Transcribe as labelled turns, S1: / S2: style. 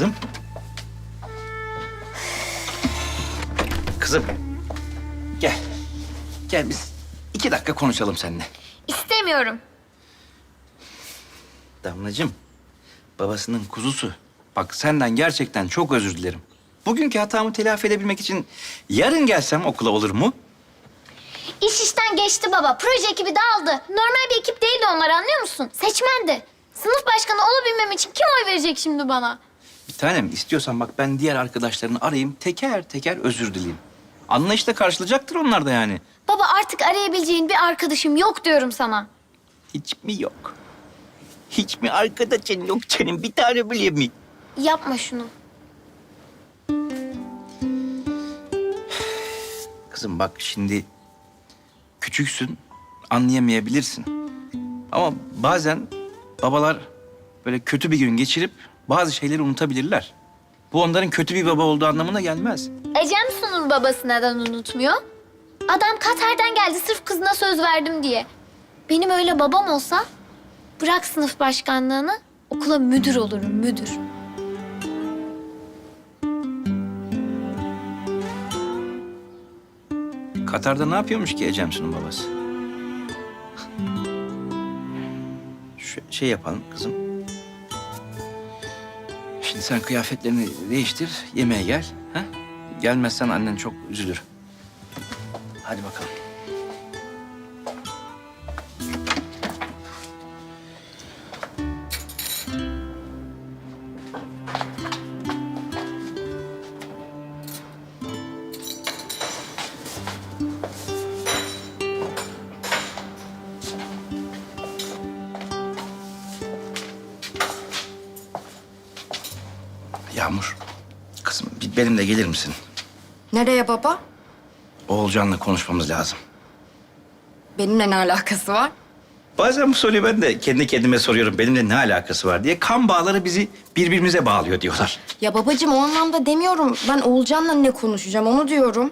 S1: kızım. Kızım. Gel. Gel biz iki dakika konuşalım seninle.
S2: İstemiyorum.
S1: Damlacığım, babasının kuzusu. Bak senden gerçekten çok özür dilerim. Bugünkü hatamı telafi edebilmek için yarın gelsem okula olur mu?
S2: İş işten geçti baba. Proje ekibi dağıldı. Normal bir ekip değildi onlar anlıyor musun? Seçmendi. Sınıf başkanı olabilmem için kim oy verecek şimdi bana?
S1: Bir tanem istiyorsan bak ben diğer arkadaşlarını arayayım teker teker özür dileyeyim. Anlayışla karşılayacaktır onlar da yani.
S2: Baba artık arayabileceğin bir arkadaşım yok diyorum sana.
S1: Hiç mi yok? Hiç mi arkadaşın yok senin bir tane bile mi?
S2: Yapma şunu.
S1: Kızım bak şimdi küçüksün, anlayamayabilirsin. Ama bazen babalar böyle kötü bir gün geçirip bazı şeyleri unutabilirler. Bu onların kötü bir baba olduğu anlamına gelmez.
S2: Ecem Sun'un babası neden unutmuyor? Adam Katar'dan geldi sırf kızına söz verdim diye. Benim öyle babam olsa bırak sınıf başkanlığını okula müdür olurum müdür.
S1: Katar'da ne yapıyormuş ki Ecemsu'nun babası? Şu şey yapalım kızım. Şimdi sen kıyafetlerini değiştir, yemeğe gel. Ha? Gelmezsen annen çok üzülür. Hadi bakalım. Yağmur, kızım bir benimle gelir misin?
S3: Nereye baba?
S1: Oğulcan'la konuşmamız lazım.
S3: Benimle ne alakası var?
S1: Bazen bu soruyu ben de kendi kendime soruyorum. Benimle ne alakası var diye. Kan bağları bizi birbirimize bağlıyor diyorlar.
S3: Ya babacığım o anlamda demiyorum. Ben Oğulcan'la ne konuşacağım onu diyorum.